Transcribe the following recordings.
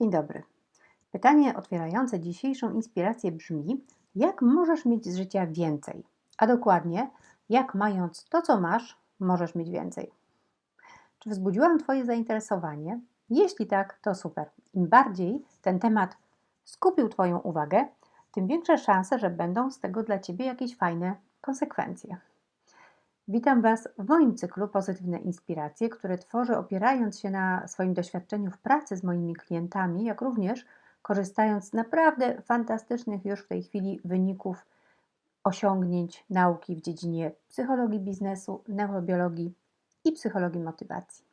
Dzień dobry. Pytanie otwierające dzisiejszą inspirację brzmi: jak możesz mieć z życia więcej? A dokładnie, jak mając to, co masz, możesz mieć więcej? Czy wzbudziłam Twoje zainteresowanie? Jeśli tak, to super. Im bardziej ten temat skupił Twoją uwagę, tym większe szanse, że będą z tego dla Ciebie jakieś fajne konsekwencje. Witam Was w moim cyklu Pozytywne Inspiracje, które tworzę opierając się na swoim doświadczeniu w pracy z moimi klientami, jak również korzystając z naprawdę fantastycznych już w tej chwili wyników osiągnięć nauki w dziedzinie psychologii biznesu, neurobiologii i psychologii motywacji.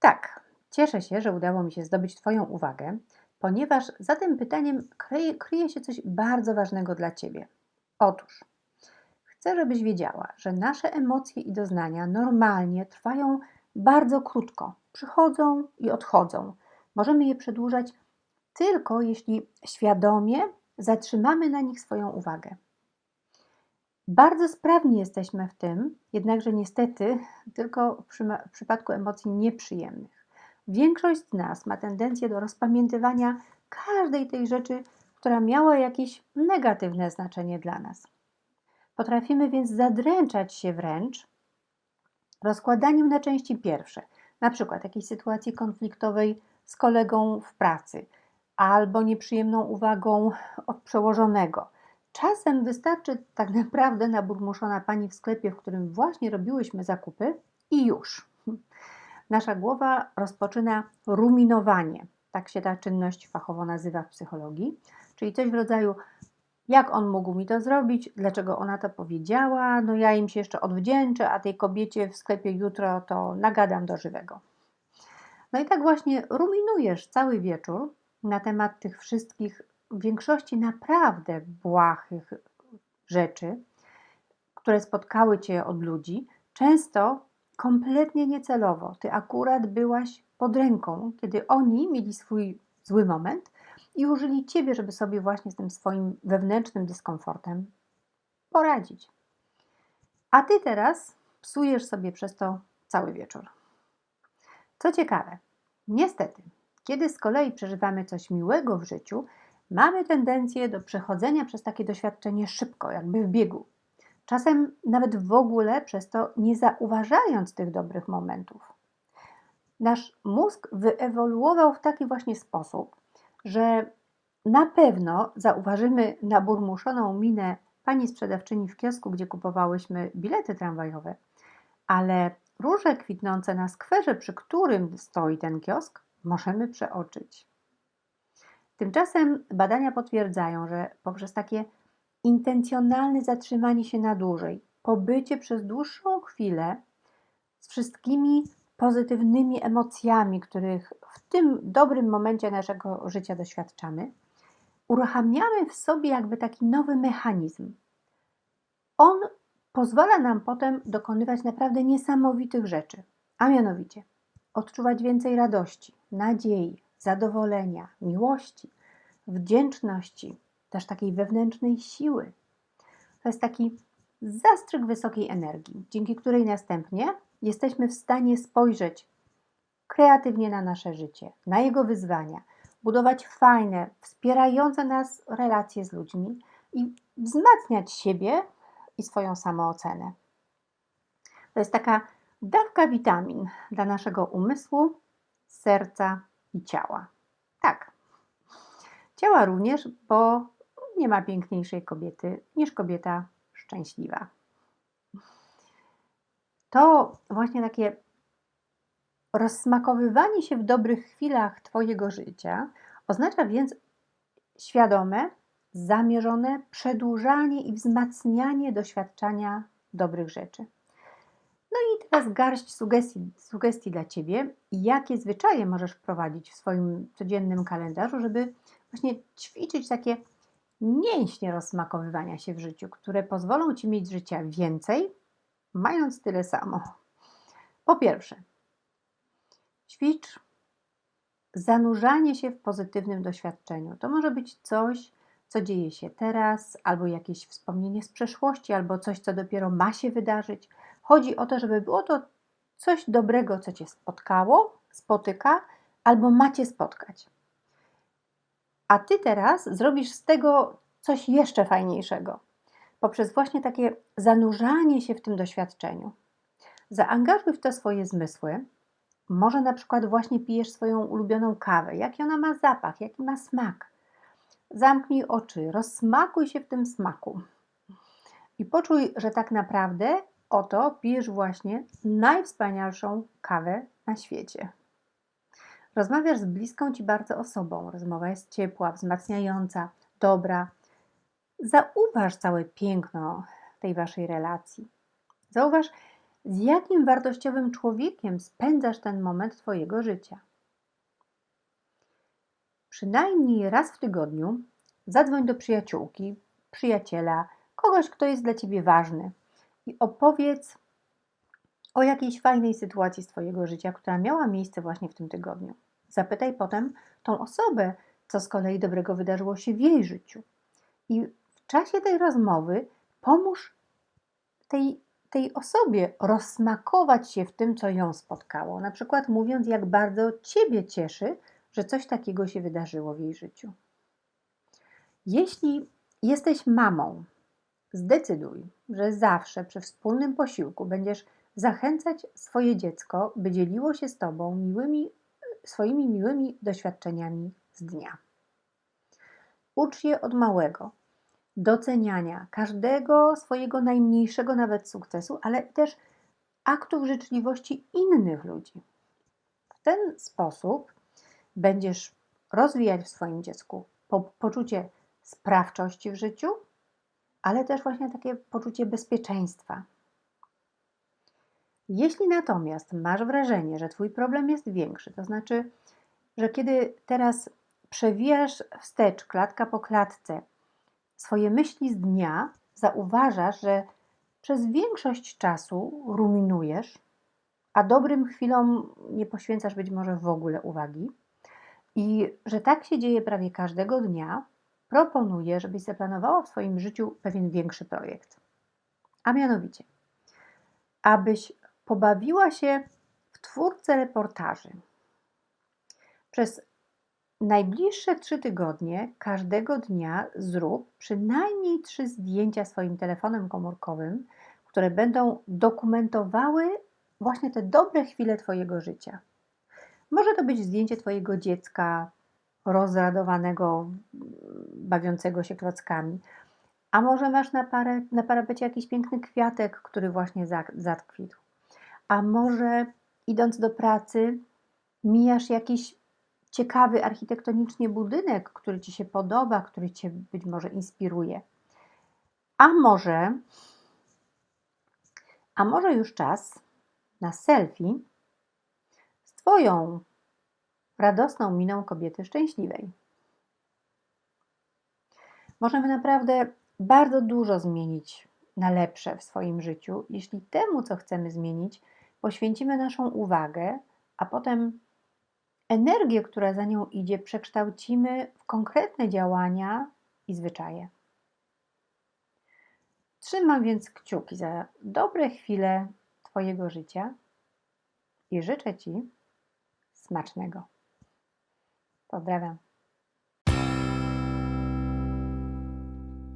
Tak, cieszę się, że udało mi się zdobyć Twoją uwagę, ponieważ za tym pytaniem kryje, kryje się coś bardzo ważnego dla Ciebie. Otóż, Chcę, żebyś wiedziała, że nasze emocje i doznania normalnie trwają bardzo krótko. Przychodzą i odchodzą. Możemy je przedłużać tylko jeśli świadomie zatrzymamy na nich swoją uwagę. Bardzo sprawni jesteśmy w tym, jednakże niestety tylko w, w przypadku emocji nieprzyjemnych. Większość z nas ma tendencję do rozpamiętywania każdej tej rzeczy, która miała jakieś negatywne znaczenie dla nas. Potrafimy więc zadręczać się wręcz rozkładaniem na części pierwsze, na przykład jakiejś sytuacji konfliktowej z kolegą w pracy albo nieprzyjemną uwagą od przełożonego. Czasem wystarczy tak naprawdę naburmuszona pani w sklepie, w którym właśnie robiłyśmy zakupy i już. Nasza głowa rozpoczyna ruminowanie. Tak się ta czynność fachowo nazywa w psychologii, czyli coś w rodzaju jak on mógł mi to zrobić, dlaczego ona to powiedziała, no ja im się jeszcze odwdzięczę, a tej kobiecie w sklepie jutro to nagadam do żywego. No i tak właśnie ruminujesz cały wieczór na temat tych wszystkich, w większości naprawdę błahych rzeczy, które spotkały cię od ludzi, często kompletnie niecelowo. Ty akurat byłaś pod ręką, kiedy oni mieli swój zły moment i użyli Ciebie, żeby sobie właśnie z tym swoim wewnętrznym dyskomfortem poradzić. A Ty teraz psujesz sobie przez to cały wieczór. Co ciekawe, niestety, kiedy z kolei przeżywamy coś miłego w życiu, mamy tendencję do przechodzenia przez takie doświadczenie szybko, jakby w biegu. Czasem nawet w ogóle przez to nie zauważając tych dobrych momentów. Nasz mózg wyewoluował w taki właśnie sposób, że na pewno zauważymy naburmuszoną minę pani sprzedawczyni w kiosku, gdzie kupowałyśmy bilety tramwajowe, ale róże kwitnące na skwerze, przy którym stoi ten kiosk, możemy przeoczyć. Tymczasem badania potwierdzają, że poprzez takie intencjonalne zatrzymanie się na dłużej, pobycie przez dłuższą chwilę z wszystkimi pozytywnymi emocjami, których w tym dobrym momencie naszego życia doświadczamy, uruchamiamy w sobie jakby taki nowy mechanizm. On pozwala nam potem dokonywać naprawdę niesamowitych rzeczy, a mianowicie odczuwać więcej radości, nadziei, zadowolenia, miłości, wdzięczności, też takiej wewnętrznej siły. To jest taki zastrzyk wysokiej energii, dzięki której następnie jesteśmy w stanie spojrzeć kreatywnie na nasze życie, na jego wyzwania, budować fajne, wspierające nas relacje z ludźmi i wzmacniać siebie i swoją samoocenę. To jest taka dawka witamin dla naszego umysłu, serca i ciała. Tak. Ciała również, bo nie ma piękniejszej kobiety niż kobieta szczęśliwa. To właśnie takie rozsmakowywanie się w dobrych chwilach Twojego życia oznacza więc świadome, zamierzone przedłużanie i wzmacnianie doświadczania dobrych rzeczy. No i teraz garść sugestii, sugestii dla Ciebie, jakie zwyczaje możesz wprowadzić w swoim codziennym kalendarzu, żeby właśnie ćwiczyć takie mięśnie rozsmakowywania się w życiu, które pozwolą Ci mieć życia więcej, mając tyle samo. Po pierwsze, ćwicz zanurzanie się w pozytywnym doświadczeniu. To może być coś, co dzieje się teraz, albo jakieś wspomnienie z przeszłości, albo coś, co dopiero ma się wydarzyć. Chodzi o to, żeby było to coś dobrego, co Cię spotkało, spotyka, albo macie spotkać. A ty teraz zrobisz z tego coś jeszcze fajniejszego, poprzez właśnie takie zanurzanie się w tym doświadczeniu. Zaangażuj w to swoje zmysły. Może na przykład właśnie pijesz swoją ulubioną kawę, jaki ona ma zapach, jaki ma smak. Zamknij oczy, rozsmakuj się w tym smaku. I poczuj, że tak naprawdę oto pijesz właśnie najwspanialszą kawę na świecie. Rozmawiasz z bliską ci bardzo osobą. Rozmowa jest ciepła, wzmacniająca, dobra. Zauważ całe piękno tej waszej relacji. Zauważ, z jakim wartościowym człowiekiem spędzasz ten moment Twojego życia. Przynajmniej raz w tygodniu zadzwoń do przyjaciółki, przyjaciela, kogoś, kto jest dla Ciebie ważny i opowiedz o jakiejś fajnej sytuacji z Twojego życia, która miała miejsce właśnie w tym tygodniu. Zapytaj potem tą osobę, co z kolei dobrego wydarzyło się w jej życiu. I czasie tej rozmowy pomóż tej, tej osobie rozsmakować się w tym, co ją spotkało. Na przykład mówiąc, jak bardzo Ciebie cieszy, że coś takiego się wydarzyło w jej życiu. Jeśli jesteś mamą, zdecyduj, że zawsze przy wspólnym posiłku będziesz zachęcać swoje dziecko, by dzieliło się z Tobą miłymi swoimi miłymi doświadczeniami z dnia. Ucz je od małego doceniania każdego swojego najmniejszego nawet sukcesu, ale też aktów życzliwości innych ludzi. W ten sposób będziesz rozwijać w swoim dziecku po, poczucie sprawczości w życiu, ale też właśnie takie poczucie bezpieczeństwa, jeśli natomiast masz wrażenie, że Twój problem jest większy, to znaczy, że kiedy teraz przewijasz wstecz, klatka po klatce, swoje myśli z dnia, zauważasz, że przez większość czasu ruminujesz, a dobrym chwilom nie poświęcasz być może w ogóle uwagi, i że tak się dzieje prawie każdego dnia, proponuję, żebyś zaplanowała w swoim życiu pewien większy projekt. A mianowicie, abyś pobawiła się w twórcę reportaży. Przez najbliższe trzy tygodnie każdego dnia zrób przynajmniej trzy zdjęcia swoim telefonem komórkowym, które będą dokumentowały właśnie te dobre chwile Twojego życia. Może to być zdjęcie Twojego dziecka rozradowanego, bawiącego się klockami, a może masz na, parę, na parapecie jakiś piękny kwiatek, który właśnie zatkwitł a może idąc do pracy mijasz jakiś ciekawy architektonicznie budynek, który Ci się podoba, który Cię być może inspiruje. A może, a może już czas na selfie z Twoją radosną miną kobiety szczęśliwej. Możemy naprawdę bardzo dużo zmienić na lepsze w swoim życiu, jeśli temu, co chcemy zmienić, poświęcimy naszą uwagę, a potem energię, która za nią idzie, przekształcimy w konkretne działania i zwyczaje. Trzymam więc kciuki za dobre chwile Twojego życia i życzę Ci smacznego. Pozdrawiam.